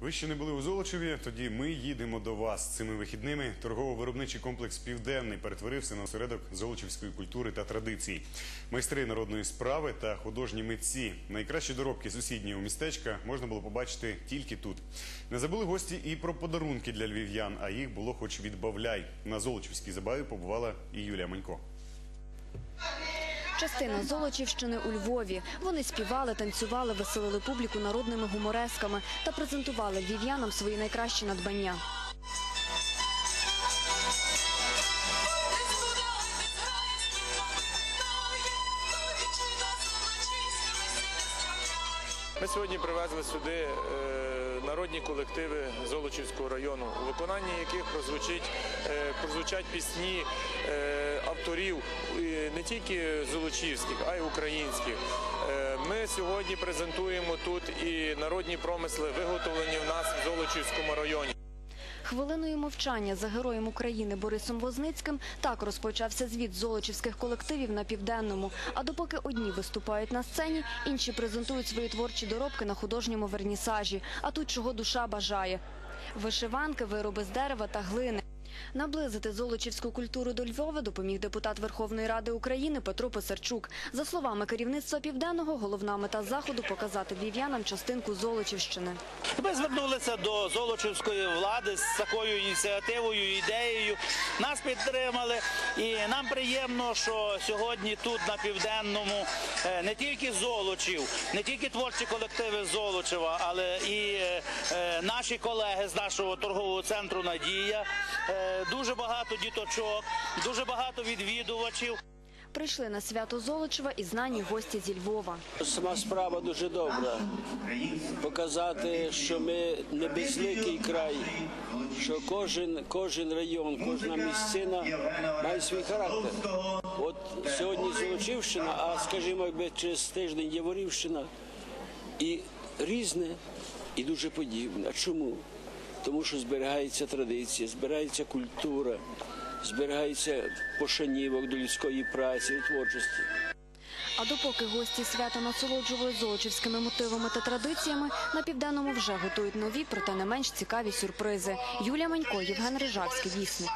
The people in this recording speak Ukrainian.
Ви ще не були у Золочеві? Тоді ми їдемо до вас цими вихідними. Торгово-виробничий комплекс Південний перетворився на осередок золочівської культури та традицій. Майстри народної справи та художні митці. Найкращі доробки сусіднього містечка можна було побачити тільки тут. Не забули гості і про подарунки для львів'ян, а їх було хоч відбавляй. На Золочівській забаві побувала і Юлія Манько. Частина Золочівщини у Львові. Вони співали, танцювали, веселили публіку народними гуморесками та презентували львів'янам свої найкращі надбання. Ми сьогодні привезли сюди е, народні колективи Золочівського району, у виконанні яких е, прозвучать пісні е, авторів не тільки золочівських, а й українських. Е, Ми сьогодні презентуємо тут і народні промисли, виготовлені в нас в Золочівському районі. Хвилиною мовчання за героєм України Борисом Возницьким так розпочався звіт золочівських колективів на південному. А допоки одні виступають на сцені, інші презентують свої творчі доробки на художньому вернісажі. А тут чого душа бажає: вишиванки, вироби з дерева та глини. Наблизити золочівську культуру до Львова допоміг депутат Верховної Ради України Петро Писарчук. За словами керівництва південного, головна мета заходу показати львів'янам частинку Золочівщини. Ми звернулися до Золочівської влади з такою ініціативою, ідеєю. Нас підтримали, і нам приємно, що сьогодні тут на південному е, не тільки Золочів, не тільки творчі колективи Золочева, але і е, е, наші колеги з нашого торгового центру Надія. Дуже багато діточок, дуже багато відвідувачів. Прийшли на свято Золочева і знані гості зі Львова. Сама справа дуже добра. Показати, що ми не безликий край, що кожен, кожен район, кожна місцина має свій характер. От сьогодні Золочівщина, а скажімо, якби через тиждень Яворівщина і різне, і дуже подібне. А чому? Тому що зберігається традиція, зберігається культура, зберігається пошанівок до людської праці і творчості. А допоки гості свята насолоджували золочівськими мотивами та традиціями, на південному вже готують нові, проте не менш цікаві сюрпризи. Юлія Манько, Євген Рижавський, Вісник.